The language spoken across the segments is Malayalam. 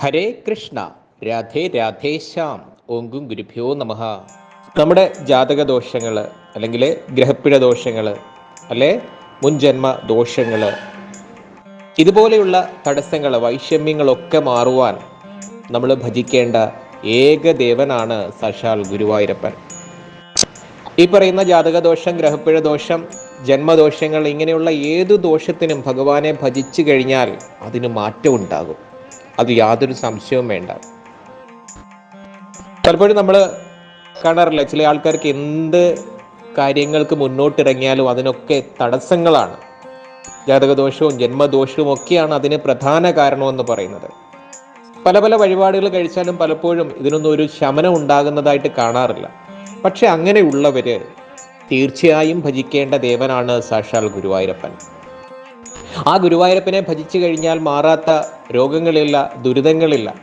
ഹരേ കൃഷ്ണ രാധേ രാധേ രാധേശ്യാം ഓങ്കും ഗുരുഭ്യോ നമ. നമ്മുടെ ജാതക ദോഷങ്ങൾ അല്ലെങ്കിൽ ഗ്രഹപ്പിഴ ദോഷങ്ങൾ അല്ലെ മുൻജന്മ ദോഷങ്ങൾ ഇതുപോലെയുള്ള തടസ്സങ്ങൾ വൈഷമ്യങ്ങളൊക്കെ മാറുവാൻ നമ്മൾ ഭജിക്കേണ്ട ഏക ദേവനാണ് സശാൽ ഗുരുവായൂരപ്പൻ. ഈ പറയുന്ന ജാതകദോഷം ഗ്രഹപ്പിഴ ദോഷം ജന്മദോഷങ്ങൾ ഇങ്ങനെയുള്ള ഏതു ദോഷത്തിനും ഭഗവാനെ ഭജിച്ചു കഴിഞ്ഞാൽ അതിന് മാറ്റം ഉണ്ടാകും അത് യാതൊരു സംശയവും വേണ്ട. പലപ്പോഴും നമ്മൾ കാണാറില്ല ചില ആൾക്കാർക്ക് എന്ത് കാര്യങ്ങൾക്ക് മുന്നോട്ടിറങ്ങിയാലും അതിനൊക്കെ തടസ്സങ്ങളാണ്. ജാതകദോഷവും ജന്മദോഷവും ഒക്കെയാണ് അതിന് പ്രധാന കാരണമെന്ന് പറയുന്നത്. പല പല വഴിപാടുകൾ കഴിച്ചാലും പലപ്പോഴും ഇതിനൊന്നും ഒരു ശമനം ഉണ്ടാകുന്നതായിട്ട് കാണാറില്ല. പക്ഷെ അങ്ങനെയുള്ളവര് തീർച്ചയായും ഭജിക്കേണ്ട ദേവനാണ് സാക്ഷാൽ ഗുരുവായൂരപ്പൻ. ആ ഗുരുവായൂരപ്പനെ ഭജിച്ചു കഴിഞ്ഞാൽ മാറാത്ത രോഗങ്ങളില്ല ദുരിതങ്ങളില്ല.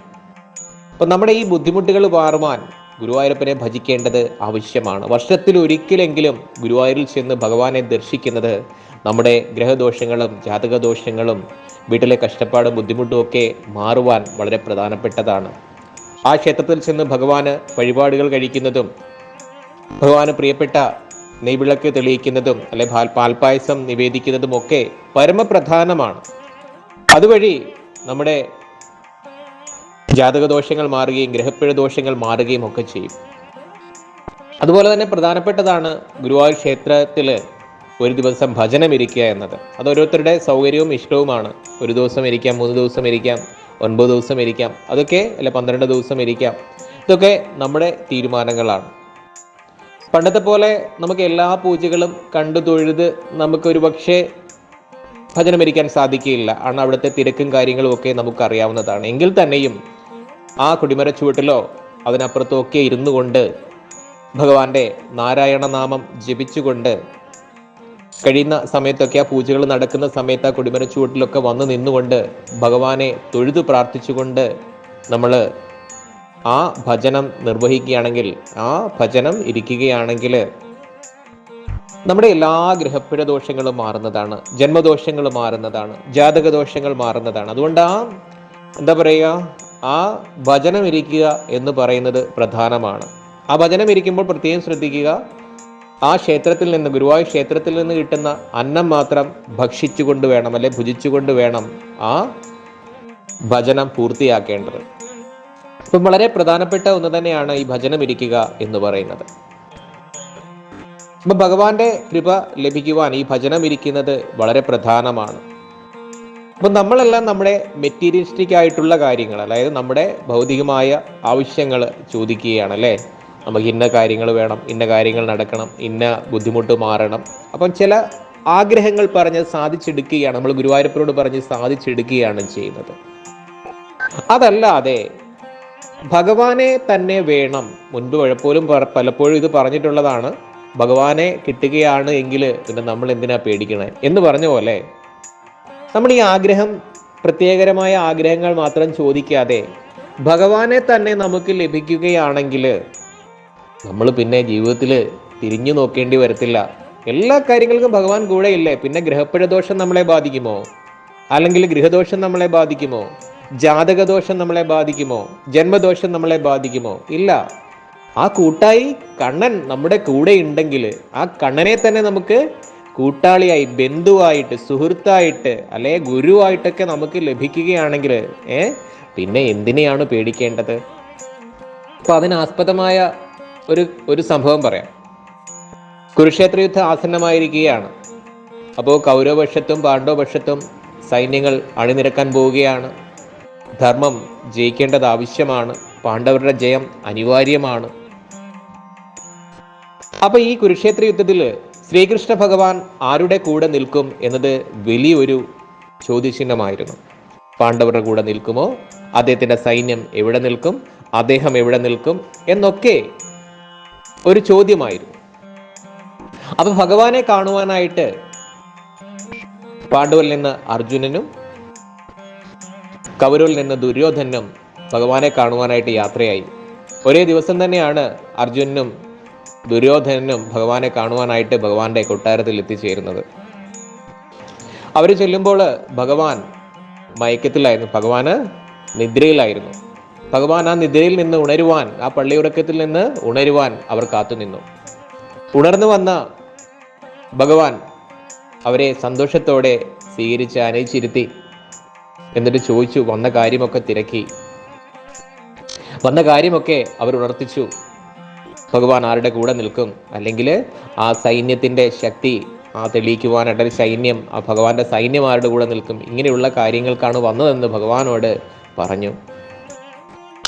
അപ്പം നമ്മുടെ ഈ ബുദ്ധിമുട്ടുകൾ മാറുവാൻ ഗുരുവായൂരപ്പനെ ഭജിക്കേണ്ടത് ആവശ്യമാണ്. വർഷത്തിൽ ഒരിക്കലെങ്കിലും ഗുരുവായൂരിൽ ചെന്ന് ഭഗവാനെ ദർശിക്കുന്നത് നമ്മുടെ ഗ്രഹദോഷങ്ങളും ജാതകദോഷങ്ങളും വീട്ടിലെ കഷ്ടപ്പാടും ബുദ്ധിമുട്ടും ഒക്കെ മാറുവാൻ വളരെ പ്രധാനപ്പെട്ടതാണ്. ആ ക്ഷേത്രത്തിൽ ചെന്ന് ഭഗവാന് വഴിപാടുകൾ കഴിക്കുന്നതും ഭഗവാന് പ്രിയപ്പെട്ട നെയ്വിളക്ക് തെളിയിക്കുന്നതും അല്ലെ പാൽ പാൽപ്പായസം നിവേദിക്കുന്നതും ഒക്കെ പരമപ്രധാനമാണ്. അതുവഴി നമ്മുടെ ജാതക ദോഷങ്ങൾ മാറുകയും ഗ്രഹപ്പിഴ ദോഷങ്ങൾ മാറുകയും ഒക്കെ ചെയ്യും. അതുപോലെ തന്നെ പ്രധാനപ്പെട്ടതാണ് ഗുരുവായൂർ ക്ഷേത്രത്തിൽ ഒരു ദിവസം ഭജനം ഇരിക്കുക എന്നത്. അത് ഓരോരുത്തരുടെ സൗകര്യവും ഇഷ്ടവുമാണ്. ഒരു ദിവസം ഇരിക്കാം മൂന്ന് ദിവസം ഇരിക്കാം ഒൻപത് ദിവസം ഇരിക്കാം അതൊക്കെ അല്ല പന്ത്രണ്ട് ദിവസം ഇരിക്കാം. ഇതൊക്കെ നമ്മുടെ തീരുമാനങ്ങളാണ്. പണ്ടത്തെ പോലെ നമുക്ക് എല്ലാ പൂജകളും കണ്ടു തൊഴുത് നമുക്കൊരു പക്ഷേ ഭജനമരിക്കാൻ സാധിക്കുകയില്ല ആണ് അവിടുത്തെ തിരക്കും കാര്യങ്ങളും ഒക്കെ നമുക്ക് അറിയാവുന്നതാണ് എങ്കിൽ തന്നെയും ആ കുടിമര ചുവട്ടിലോ അതിനപ്പുറത്തോ ഒക്കെ ഇരുന്നു കൊണ്ട് ഭഗവാന്റെ നാരായണ നാമം ജപിച്ചുകൊണ്ട് കഴിയുന്ന സമയത്തൊക്കെ ആ പൂജകൾ നടക്കുന്ന സമയത്ത് ആ കുടിമര ചുവട്ടിലൊക്കെ വന്ന് നിന്നുകൊണ്ട് ഭഗവാനെ തൊഴുതു പ്രാർത്ഥിച്ചുകൊണ്ട് നമ്മൾ ആ ഭജനം നിർവഹിക്കുകയാണെങ്കിൽ ആ ഭജനം ഇരിക്കുകയാണെങ്കിൽ നമ്മുടെ എല്ലാ ഗ്രഹപ്പിഴ ദോഷങ്ങളും മാറുന്നതാണ് ജന്മദോഷങ്ങൾ മാറുന്നതാണ് ജാതക ദോഷങ്ങൾ മാറുന്നതാണ്. അതുകൊണ്ട് ആ എന്താ പറയുക ആ ഭജനം ഇരിക്കുക എന്ന് പറയുന്നത് പ്രധാനമാണ്. ആ ഭജനം ഇരിക്കുമ്പോൾ പ്രത്യേകം ശ്രദ്ധിക്കുക ആ ക്ഷേത്രത്തിൽ നിന്ന് ഗുരുവായൂർ ക്ഷേത്രത്തിൽ നിന്ന് കിട്ടുന്ന അന്നം മാത്രം ഭക്ഷിച്ചുകൊണ്ട് വേണം അല്ലെ ഭുജിച്ചുകൊണ്ട് വേണം ആ ഭജനം പൂർത്തിയാക്കേണ്ടത്. അപ്പം വളരെ പ്രധാനപ്പെട്ട ഒന്ന് തന്നെയാണ് ഈ ഭജനം ഇരിക്കുക എന്ന് പറയുന്നത്. അപ്പം ഭഗവാന്റെ കൃപ ലഭിക്കുവാൻ ഈ ഭജനം ഇരിക്കുന്നത് വളരെ പ്രധാനമാണ്. അപ്പം നമ്മളെല്ലാം നമ്മുടെ മെറ്റീരിയലിസ്റ്റിക് ആയിട്ടുള്ള കാര്യങ്ങൾ അതായത് നമ്മുടെ ഭൗതികമായ ആവശ്യങ്ങൾ ചോദിക്കുകയാണ് അല്ലേ? നമുക്ക് ഇന്ന കാര്യങ്ങൾ വേണം ഇന്ന കാര്യങ്ങൾ നടക്കണം ഇന്ന ബുദ്ധിമുട്ട് മാറണം. അപ്പം ചില ആഗ്രഹങ്ങൾ പറഞ്ഞ് സാധിച്ചെടുക്കുകയാണ് നമ്മൾ ഗുരുവായൂരപ്പനോട് പറഞ്ഞ് സാധിച്ചെടുക്കുകയാണ് ചെയ്യുന്നത്. അതല്ലാതെ ഭഗവാനെ തന്നെ വേണം. മുൻപ് പലപ്പോഴും പലപ്പോഴും ഇത് പറഞ്ഞിട്ടുള്ളതാണ്. ഭഗവാനെ കിട്ടുകയാണ് എങ്കിൽ പിന്നെ നമ്മൾ എന്തിനാ പേടിക്കണേ? എന്ന് പറഞ്ഞ പോലെ നമ്മൾ ഈ ആഗ്രഹം പ്രത്യേകരമായ ആഗ്രഹങ്ങൾ മാത്രം ചോദിക്കാതെ ഭഗവാനെ തന്നെ നമുക്ക് ലഭിക്കുകയാണെങ്കിൽ നമ്മൾ പിന്നെ ജീവിതത്തിൽ തിരിഞ്ഞു നോക്കേണ്ടി വരത്തില്ല. എല്ലാ കാര്യങ്ങൾക്കും ഭഗവാൻ കൂടെയില്ലേ? പിന്നെ ഗ്രഹപ്പഴദോഷം നമ്മളെ ബാധിക്കുമോ? അല്ലെങ്കിൽ ഗൃഹദോഷം നമ്മളെ ബാധിക്കുമോ? ജാതകദോഷം നമ്മളെ ബാധിക്കുമോ? ജന്മദോഷം നമ്മളെ ബാധിക്കുമോ? ഇല്ല. ആ കൂട്ടായി കണ്ണൻ നമ്മുടെ കൂടെ ഉണ്ടെങ്കിൽ ആ കണ്ണനെ തന്നെ നമുക്ക് കൂട്ടാളിയായി ബന്ധുവായിട്ട് സുഹൃത്തായിട്ട് അല്ലെ ഗുരുവായിട്ടൊക്കെ നമുക്ക് ലഭിക്കുകയാണെങ്കിൽ ഏ പിന്നെ എന്തിനെയാണ് പേടിക്കേണ്ടത്? അപ്പൊ അതിനാസ്പദമായ ഒരു ഒരു സംഭവം പറയാം. കുരുക്ഷേത്ര യുദ്ധം ആസന്നമായിരിക്കുകയാണ്. അപ്പോൾ കൗരവപക്ഷത്തും പാണ്ഡവപക്ഷത്തും സൈന്യങ്ങൾ അണിനിരക്കാൻ പോവുകയാണ്. ധർമ്മം ജയിക്കേണ്ടത് ആവശ്യമാണ്. പാണ്ഡവരുടെ ജയം അനിവാര്യമാണ്. അപ്പൊ ഈ കുരുക്ഷേത്ര യുദ്ധത്തിൽ ശ്രീകൃഷ്ണ ഭഗവാൻ ആരുടെ കൂടെ നിൽക്കും എന്നത് വലിയൊരു ചോദ്യചിഹ്നമായിരുന്നു. പാണ്ഡവരുടെ കൂടെ നിൽക്കുമോ? അദ്ദേഹത്തിന്റെ സൈന്യം എവിടെ നിൽക്കും? അദ്ദേഹം എവിടെ നിൽക്കും? എന്നൊക്കെ ഒരു ചോദ്യമായിരുന്നു. അപ്പൊ ഭഗവാനെ കാണുവാനായിട്ട് പാണ്ഡവരിൽ നിന്ന് അർജുനനും കൗരവിൽ നിന്ന് ദുര്യോധനും ഭഗവാനെ കാണുവാനായിട്ട് യാത്രയായി. ഒരേ ദിവസം തന്നെയാണ് അർജുനും ദുര്യോധനനും ഭഗവാനെ കാണുവാനായിട്ട് ഭഗവാന്റെ കൊട്ടാരത്തിൽ എത്തിച്ചേരുന്നത്. അവർ ചെല്ലുമ്പോൾ ഭഗവാൻ മയക്കത്തിലായിരുന്നു. ഭഗവാന് നിദ്രയിലായിരുന്നു. ഭഗവാൻ ആ നിദ്രയിൽ നിന്ന് ഉണരുവാൻ ആ പള്ളിയുറക്കത്തിൽ നിന്ന് ഉണരുവാൻ അവർ കാത്തുനിന്നു ഉണർന്നു വന്ന ഭഗവാൻ അവരെ സന്തോഷത്തോടെ സ്വീകരിച്ച് അനയിച്ചിരുത്തി എന്നിട്ട് ചോദിച്ചു വന്ന കാര്യമൊക്കെ തിരക്കി. വന്ന കാര്യമൊക്കെ അവർ ഉണർത്തിച്ചു. ഭഗവാൻ ആരുടെ കൂടെ നിൽക്കും? അല്ലെങ്കിൽ ആ സൈന്യത്തിന്റെ ശക്തി ആ തെളിയിക്കുവാനായിട്ട് സൈന്യം ആ ഭഗവാന്റെ സൈന്യം ആരുടെ കൂടെ നിൽക്കും? ഇങ്ങനെയുള്ള കാര്യങ്ങൾക്കാണ് വന്നതെന്ന് ഭഗവാനോട് പറഞ്ഞു.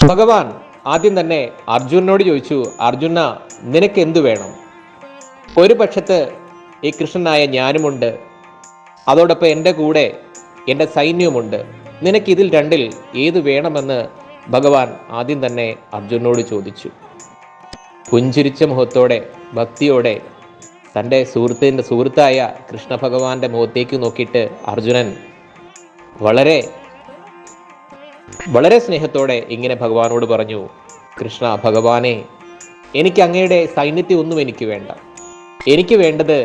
ഭഗവാൻ ആദ്യം തന്നെ അർജുനോട് ചോദിച്ചു അർജുന നിനക്ക് എന്തു വേണം? ഒരു പക്ഷത്ത് ഈ കൃഷ്ണനായ ഞാനുമുണ്ട്. അതോടൊപ്പം എന്റെ കൂടെ എന്റെ സൈന്യവുമുണ്ട്. നിനക്ക് ഇതിൽ രണ്ടിൽ ഏത് വേണമെന്ന് ഭഗവാൻ ആദ്യം തന്നെ അർജുനോട് ചോദിച്ചു. പുഞ്ചിരിച്ച മുഖത്തോടെ ഭക്തിയോടെ തന്റെ സുഹൃത്തിന്റെ സുഹൃത്തായ കൃഷ്ണ ഭഗവാന്റെ മുഖത്തേക്ക് നോക്കിയിട്ട് അർജുനൻ വളരെ വളരെ സ്നേഹത്തോടെ ഇങ്ങനെ ഭഗവാനോട് പറഞ്ഞു കൃഷ്ണ ഭഗവാനെ എനിക്ക് അങ്ങയുടെ സൈന്യത്തെ ഒന്നും എനിക്ക് വേണ്ട. എനിക്ക് വേണ്ടത്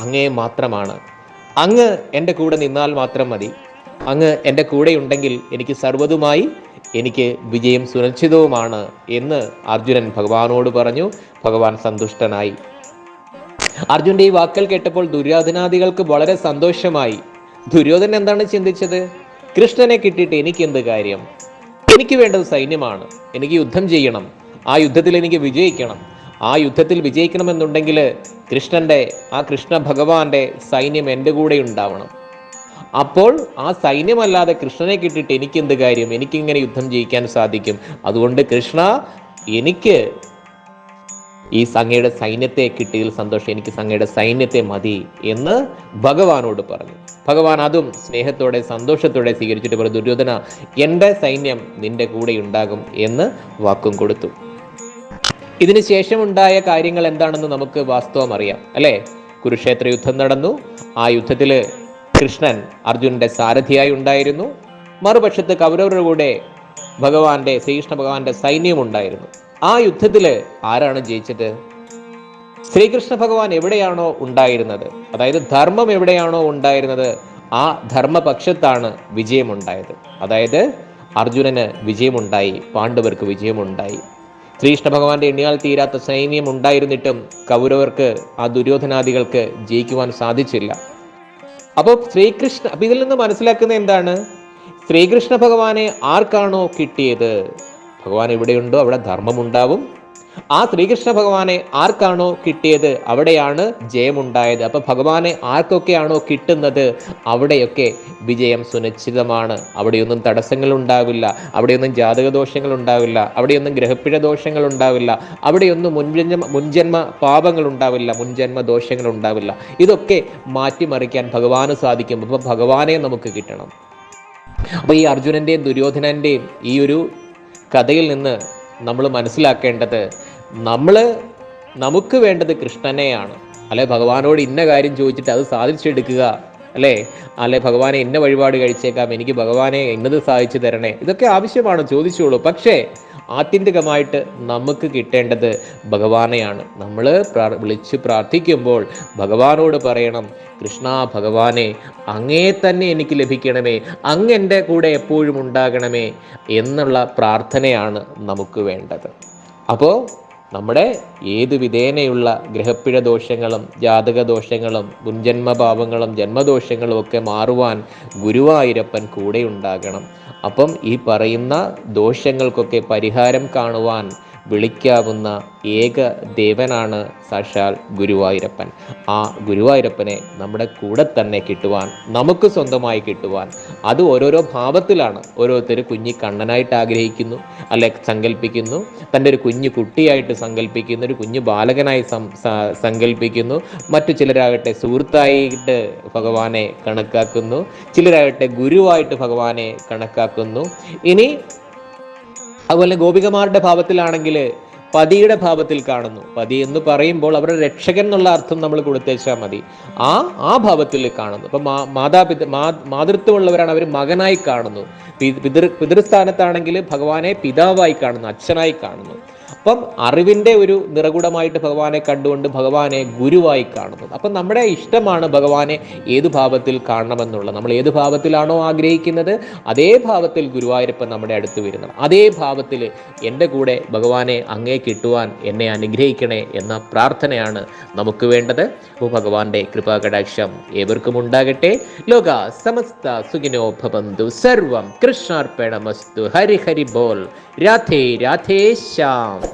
അങ്ങയെ മാത്രമാണ്. അങ്ങ് എന്റെ കൂടെ നിന്നാൽ മാത്രം മതി. അങ്ങ് എന്റെ കൂടെയുണ്ടെങ്കിൽ എനിക്ക് സർവതുമായി എനിക്ക് വിജയം സുരക്ഷിതവുമാണ് എന്ന് അർജുനൻ ഭഗവാനോട് പറഞ്ഞു. ഭഗവാൻ സന്തുഷ്ടനായി. അർജുന്റെ ഈ വാക്കൽ കേട്ടപ്പോൾ ദുര്യോധനാദികൾക്ക് വളരെ സന്തോഷമായി. ദുര്യോധനൻ എന്താണ് ചിന്തിച്ചത്? കൃഷ്ണനെ കിട്ടിയിട്ട് എനിക്ക് എന്ത് കാര്യം? എനിക്ക് വേണ്ടത് സൈന്യമാണ്. എനിക്ക് യുദ്ധം ചെയ്യണം. ആ യുദ്ധത്തിൽ എനിക്ക് വിജയിക്കണം. ആ യുദ്ധത്തിൽ വിജയിക്കണമെന്നുണ്ടെങ്കിൽ കൃഷ്ണന്റെ ആ കൃഷ്ണ ഭഗവാന്റെ സൈന്യം എന്റെ കൂടെ ഉണ്ടാവണം. അപ്പോൾ ആ സൈന്യമല്ലാതെ കൃഷ്ണനെ കിട്ടിയിട്ട് എനിക്ക് എന്ത് കാര്യം? എനിക്കിങ്ങനെ യുദ്ധം ജയിക്കാൻ സാധിക്കും. അതുകൊണ്ട് കൃഷ്ണ എനിക്ക് ഈ സംഘയുടെ സൈന്യത്തെ കിട്ടിയതിൽ സന്തോഷം. എനിക്ക് സംഘയുടെ സൈന്യത്തെ മതി എന്ന് ഭഗവാനോട് പറഞ്ഞു. ഭഗവാൻ അതും സ്നേഹത്തോടെ സന്തോഷത്തോടെ സ്വീകരിച്ചിട്ട് പറഞ്ഞു ദുര്യോധന എന്റെ സൈന്യം നിന്റെ കൂടെ ഉണ്ടാകും എന്ന് വാക്കും കൊടുത്തു. ഇതിന് ശേഷമുണ്ടായ കാര്യങ്ങൾ എന്താണെന്ന് നമുക്ക് വാസ്തവം അറിയാം അല്ലേ? കുരുക്ഷേത്ര യുദ്ധം നടന്നു. ആ യുദ്ധത്തിൽ കൃഷ്ണൻ അർജുനന്റെ സാരഥിയായി ഉണ്ടായിരുന്നു. മറുപക്ഷത്ത് കൗരവരുടെ കൂടെ ഭഗവാന്റെ ശ്രീകൃഷ്ണ ഭഗവാന്റെ സൈന്യം ഉണ്ടായിരുന്നു. ആ യുദ്ധത്തിൽ ആരാണ് ജയിച്ചത്? ശ്രീകൃഷ്ണ ഭഗവാൻ എവിടെയാണോ ഉണ്ടായിരുന്നത്? അതായത് ധർമ്മം എവിടെയാണോ ഉണ്ടായിരുന്നത്? ആ ധർമ്മപക്ഷത്താണ് വിജയമുണ്ടായത്. അതായത് അർജുനന് വിജയമുണ്ടായി പാണ്ഡവർക്ക് വിജയമുണ്ടായി. ശ്രീകൃഷ്ണ ഭഗവാന്റെ എണ്ണിയാൽ തീരാത്ത സൈന്യം ഉണ്ടായിരുന്നിട്ടും കൗരവർക്ക് ആ ദുര്യോധനാദികൾക്ക് ജയിക്കുവാൻ സാധിച്ചില്ല. അപ്പോൾ ശ്രീകൃഷ്ണ അപ്പൊ ഇതിൽ നിന്ന് മനസ്സിലാക്കുന്ന എന്താണ്? ശ്രീകൃഷ്ണ ഭഗവാനെ ആർക്കാണോ കിട്ടിയത്? ഭഗവാൻ എവിടെയുണ്ടോ അവിടെ ധർമ്മമുണ്ടാവും. ആ ശ്രീകൃഷ്ണ ഭഗവാനെ ആർക്കാണോ കിട്ടിയത്? അവിടെയാണ് ജയമുണ്ടായത്. അപ്പൊ ഭഗവാനെ ആർക്കൊക്കെയാണോ കിട്ടുന്നത്? അവിടെയൊക്കെ വിജയം സുനിശ്ചിതമാണ്. അവിടെയൊന്നും തടസ്സങ്ങൾ ഉണ്ടാവില്ല. അവിടെയൊന്നും ജാതക ദോഷങ്ങൾ ഉണ്ടാവില്ല. അവിടെയൊന്നും ഗ്രഹപ്പിഴ ദോഷങ്ങൾ ഉണ്ടാവില്ല. അവിടെയൊന്നും മുൻജന്മ മുൻജന്മ പാപങ്ങൾ ഉണ്ടാവില്ല. മുൻജന്മ ദോഷങ്ങൾ ഉണ്ടാവില്ല. ഇതൊക്കെ മാറ്റിമറിക്കാൻ ഭഗവാന് സാധിക്കും. അപ്പൊ ഭഗവാനെ നമുക്ക് കിട്ടണം. അപ്പൊ ഈ അർജുനന്റെയും ദുര്യോധനന്റെയും ഈ ഒരു കഥയിൽ നിന്ന് നമ്മൾ മനസ്സിലാക്കേണ്ടത് നമ്മൾ നമുക്ക് വേണ്ടത് കൃഷ്ണനെയാണ്. അല്ലെ? ഭഗവാനോട് ഇന്ന കാര്യം ചോദിച്ചിട്ട് അത് സാധിച്ചെടുക്കുക. അല്ലേ? അല്ലെ? ഭഗവാനെ ഇന്ന വഴിപാട് കഴിച്ചേക്കാം. എനിക്ക് ഭഗവാനെ ഇന്നത് സാധിച്ചു തരണേ. ഇതൊക്കെ ആവശ്യമാണ് ചോദിച്ചോളൂ പക്ഷേ ആത്യന്തികമായിട്ട് നമുക്ക് കിട്ടേണ്ടത് ഭഗവാനെയാണ്. നമ്മൾ വിളിച്ച് പ്രാർത്ഥിക്കുമ്പോൾ ഭഗവാനോട് പറയണം കൃഷ്ണ ഭഗവാനെ അങ്ങേ തന്നെ എനിക്ക് ലഭിക്കണമേ. അങ്ങ് എന്റെ കൂടെ എപ്പോഴും ഉണ്ടാകണമേ എന്നുള്ള പ്രാർത്ഥനയാണ് നമുക്ക് വേണ്ടത്. അപ്പോൾ നമ്മുടെ ഏത് വിധേനയുള്ള ഗ്രഹപ്പിഴ ദോഷങ്ങളും ജാതക ദോഷങ്ങളും മുൻജന്മഭാവങ്ങളും ജന്മദോഷങ്ങളും ഒക്കെ മാറുവാൻ ഗുരുവായൂരപ്പൻ കൂടെ ഉണ്ടാകണം അപ്പം ഈ പറയുന്ന ദോഷങ്ങൾക്കൊക്കെ പരിഹാരം കാണുവാൻ വിളിക്കാവുന്ന ഏക ദേവനാണ് സാക്ഷാൽ ഗുരുവായൂരപ്പൻ. ആ ഗുരുവായൂരപ്പനെ നമ്മുടെ കൂടെ തന്നെ കിട്ടുവാൻ നമുക്ക് സ്വന്തമായി കിട്ടുവാൻ. അത് ഓരോരോ ഭാവത്തിലാണ്. ഓരോരുത്തർ കുഞ്ഞി കണ്ണനായിട്ട് ആഗ്രഹിക്കുന്നു അല്ലെ സങ്കല്പിക്കുന്നു തന്റെ ഒരു കുഞ്ഞു കുട്ടിയായിട്ട് സങ്കല്പിക്കുന്നു ഒരു കുഞ്ഞു ബാലകനായി സങ്കല്പിക്കുന്നു മറ്റു ചിലരാകട്ടെ സുഹൃത്തായിട്ട് ഭഗവാനെ കണക്കാക്കുന്നു. ചിലരാകട്ടെ ഗുരുവായിട്ട് ഭഗവാനെ കണക്കാക്കുന്നു. ഇനി അതുപോലെ ഗോപികമാരുടെ ഭാവത്തിലാണെങ്കിൽ പതിയുടെ ഭാവത്തിൽ കാണുന്നു. പതി എന്ന് പറയുമ്പോൾ അവരുടെ രക്ഷകൻ എന്നുള്ള അർത്ഥം നമ്മൾ കൊടുത്തേച്ചാൽ മതി. ആ ആ ഭാവത്തിൽ കാണുന്നു. അപ്പൊ മാതാപിത മാതൃത്വമുള്ളവരാണ് അവർ മകനായി കാണുന്നു. പിതൃ പിതൃസ്ഥാനത്താണെങ്കിൽ ഭഗവാനെ പിതാവായി കാണുന്നു അച്ഛനായി കാണുന്നു. അപ്പം അറിവിന്റെ ഒരു നിറകുടമായിട്ട് ഭഗവാനെ കണ്ടുകൊണ്ട് ഭഗവാനെ ഗുരുവായി കാണുന്നത്. അപ്പം നമ്മുടെ ഇഷ്ടമാണ് ഭഗവാനെ ഏത് ഭാവത്തിൽ കാണണമെന്നുള്ളത്. നമ്മൾ ഏത് ഭാവത്തിലാണോ ആഗ്രഹിക്കുന്നത് അതേ ഭാവത്തിൽ ഗുരുവായൂരപ്പൻ നമ്മുടെ അടുത്ത് വരുന്നത്. അതേ ഭാവത്തിൽ എന്റെ കൂടെ ഭഗവാനെ അങ്ങേ കിട്ടുവാൻ എന്നെ അനുഗ്രഹിക്കണേ എന്ന പ്രാർത്ഥനയാണ് നമുക്ക് വേണ്ടത്. അപ്പോൾ ഭഗവാന്റെ കൃപാകടാക്ഷം ഏവർക്കും ഉണ്ടാകട്ടെ. ലോക സമസ്ത സുഖിനോ ഭവന്തു. സർവം കൃഷ്ണാർപ്പണമസ്തു. ഹരി ഹരി ബോൾ. രാധേ രാധേ ശ്യാം.